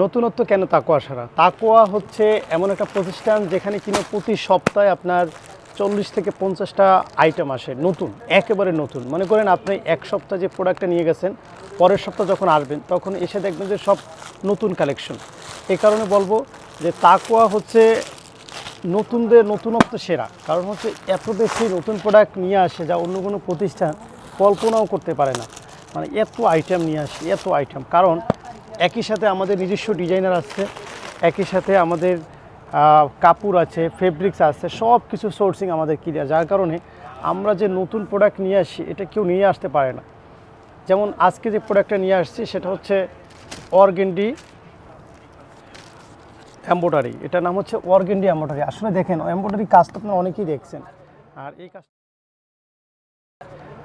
নতুনত্ব কেন তাকোয়া সারা? তাকোয়া হচ্ছে এমন একটা প্রতিষ্ঠান যেখানে কিনা প্রতি সপ্তাহে আপনার চল্লিশ থেকে পঞ্চাশটা আইটেম আসে, নতুন, একেবারে নতুন। মনে করেন আপনি এক সপ্তাহ যে প্রোডাক্টটা নিয়ে গেছেন, পরের সপ্তাহ যখন আসবেন, তখন এসে দেখবেন যে সব নতুন কালেকশন এ কারণে বলব যে তাকোয়া হচ্ছে নতুনদের নতুনত্ব সেরা। কারণ হচ্ছে এত বেশি নতুন প্রোডাক্ট নিয়ে আসে যা অন্য কোনো প্রতিষ্ঠান কল্পনাও করতে পারে না। মানে এত আইটেম নিয়ে আসে, এত আইটেম কারণ একই সাথে আমাদের নিজস্ব ডিজাইনার আছে, একই সাথে আমাদের কাপড় আছে ফেব্রিক্স আছে সব কিছু সোর্সিং আমাদের ক্লিয়ার যার কারণে আমরা যে নতুন প্রোডাক্ট নিয়ে আসি, এটা কেউ নিয়ে আসতে পারে না। যেমন আজকে যে প্রোডাক্টটা নিয়ে আসছি, সেটা হচ্ছে অর্গেন্ডি এম্বোটারি। এটার নাম হচ্ছে অর্গেন্ডি এম্বোটারি। আসলে দেখেন, এম্বোটারি কাজ তো আপনারা অনেকেই দেখছেন। আর এই কাজ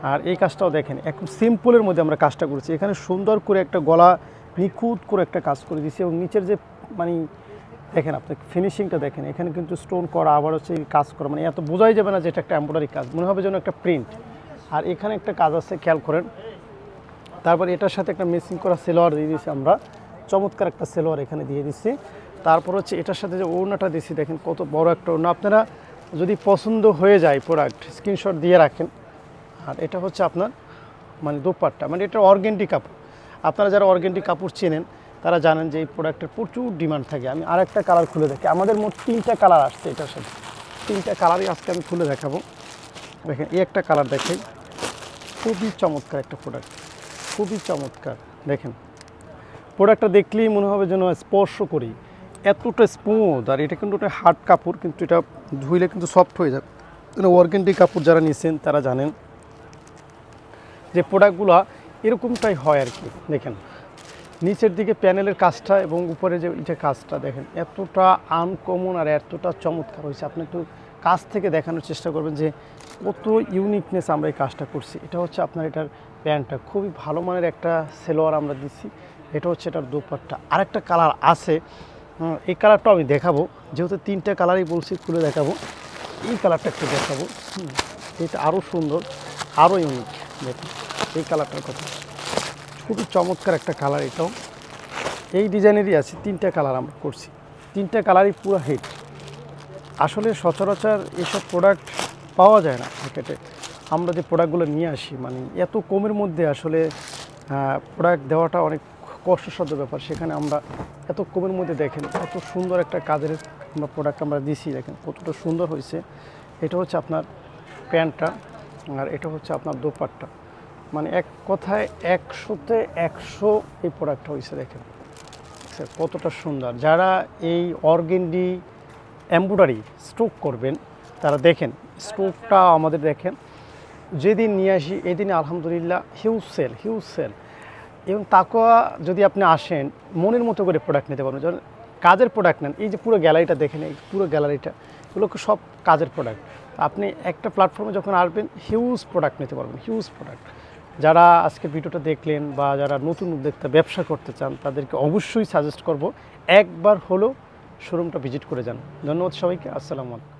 আর এই কাজটাও দেখেন একদম সিম্পলের মধ্যে আমরা কাজটা করেছি। এখানে সুন্দর করে একটা গলা নিখুঁত করে একটা কাজ করে দিয়েছি এবং নিচের যে মানে দেখেন আপনি ফিনিশিংটা দেখেন, এখানে কিন্তু স্টোন করা, আবার হচ্ছে কাজ করা মানে এত বোঝাই যাবে না যে এটা একটা এম্বোটারি কাজ। মনে হবে যেন একটা প্রিন্ট আর এখানে একটা কাজ আছে, খেয়াল করেন। তারপর এটার সাথে একটা মেসিং করা সেলোয়ার দিয়ে দিয়েছি আমরা। চমৎকার একটা সেলোয়ার এখানে দিয়ে দিচ্ছি তারপর হচ্ছে এটার সাথে যে ওড়নাটা দিচ্ছি দেখেন কত বড় একটা ওড়না। আপনারা যদি পছন্দ হয়ে যায় প্রোডাক্ট স্ক্রিনশট দিয়ে রাখেন। আর এটা হচ্ছে আপনার মানে দোপাট্টা মানে এটা অর্গেন্টি কাপড়। আপনারা যারা অর্গেন্টি কাপড় চেনেন, তারা জানেন যে এই প্রোডাক্টের প্রচুর ডিমান্ড থাকে। আমি আরেকটা কালার খুলে দেখি। আমাদের মোট তিনটা কালার আসছে এটার সাথে। তিনটা কালারই আজকে আমি খুলে দেখাবো। দেখেন, এই একটা কালার দেখেন। খুবই চমৎকার একটা প্রোডাক্ট খুবই চমৎকার। দেখেন প্রোডাক্টটা দেখলেই মনে হবে যেন স্পর্শ করি। এতটা স্মুথ আর এটা কিন্তু একটা হার্ড কাপড়, কিন্তু এটা ধুইলে কিন্তু সফট হয়ে যাবে। ওয়ার্কেন্টি কাপড় যারা নিছেন, তারা জানেন যে প্রোডাক্টগুলো এরকমটাই হয় আর কি, দেখেন। নিচের দিকে প্যানেলের কাজটা এবং উপরে যে এটা কাজটা দেখেন, এতটা আনকমন আর এতটা চমৎকার হয়েছে। আপনি একটু কাজ থেকে দেখানোর চেষ্টা করবেন যে কত ইউনিকনেস আমরা এই কাজটা করছি। এটা হচ্ছে আপনার এটার প্যান্টটা। খুবই ভালো মানের একটা সেলোয়ার আমরা দিচ্ছি। এটা হচ্ছে এটার দোপাট্টা। আরেকটা কালার আছে। এই কালারটা আমি দেখাবো। যেহেতু তিনটা কালারই বলছি, খুলে দেখাবো। এই কালারটা একটু দেখাবো। এটা আরও সুন্দর আরও ইউনিক দেখুন, এই কালারটার কথা। খুবই চমৎকার একটা কালার এটাও। এই ডিজাইনেরই আছে, তিনটা কালার আমরা করছি। তিনটা কালারই পুরো হিট আসলে সচরাচর এসব প্রোডাক্ট পাওয়া যায় না মার্কেটে আমরা যে প্রোডাক্টগুলো নিয়ে আসি মানে এত কমের মধ্যে আসলে প্রোডাক্ট দেওয়াটা অনেক কষ্টসাধ্য ব্যাপার। সেখানে আমরা এত কমের মধ্যে দেখেন, এত সুন্দর একটা কাজের আমরা প্রোডাক্ট আমরা দিছি, দেখেন কতটা সুন্দর হয়েছে। এটা হচ্ছে আপনার প্যান্টটা। আর এটা হচ্ছে আপনার দোপাট্টা। মানে এক কথায় একশোতে একশো এই প্রোডাক্টটা হয়েছে দেখেন। কতটা সুন্দর। যারা এই অর্গেন্ডি এম্ব্রয়ডারি স্ট্রোক করবেন, তারা দেখেন স্ট্রোকটা আমাদের দেখেন, যেদিন নিয়ে আসি, এদিন আলহামদুলিল্লাহ হিউজ সেল হিউজ সেল এবং তাকোয়া যদি আপনি আসেন, মনের মতো করে প্রোডাক্ট নিতে পারবেন। যেমন কাজের প্রোডাক্ট নেন, এই যে পুরো গ্যালারিটা দেখেন, এই পুরো গ্যালারিটা এগুলো সব কাজের প্রোডাক্ট আপনি একটা প্ল্যাটফর্মে যখন আসবেন হিউজ প্রোডাক্ট নিতে পারবেন হিউজ প্রোডাক্ট যারা আজকে ভিডিওটা দেখলেন বা যারা নতুন উদ্যোক্তা, ব্যবসা করতে চান, তাদেরকে অবশ্যই সাজেস্ট করব, একবার হলেও শোরুমটা ভিজিট করে যান। ধন্যবাদ সবাইকে, আসসালামু আলাইকুম।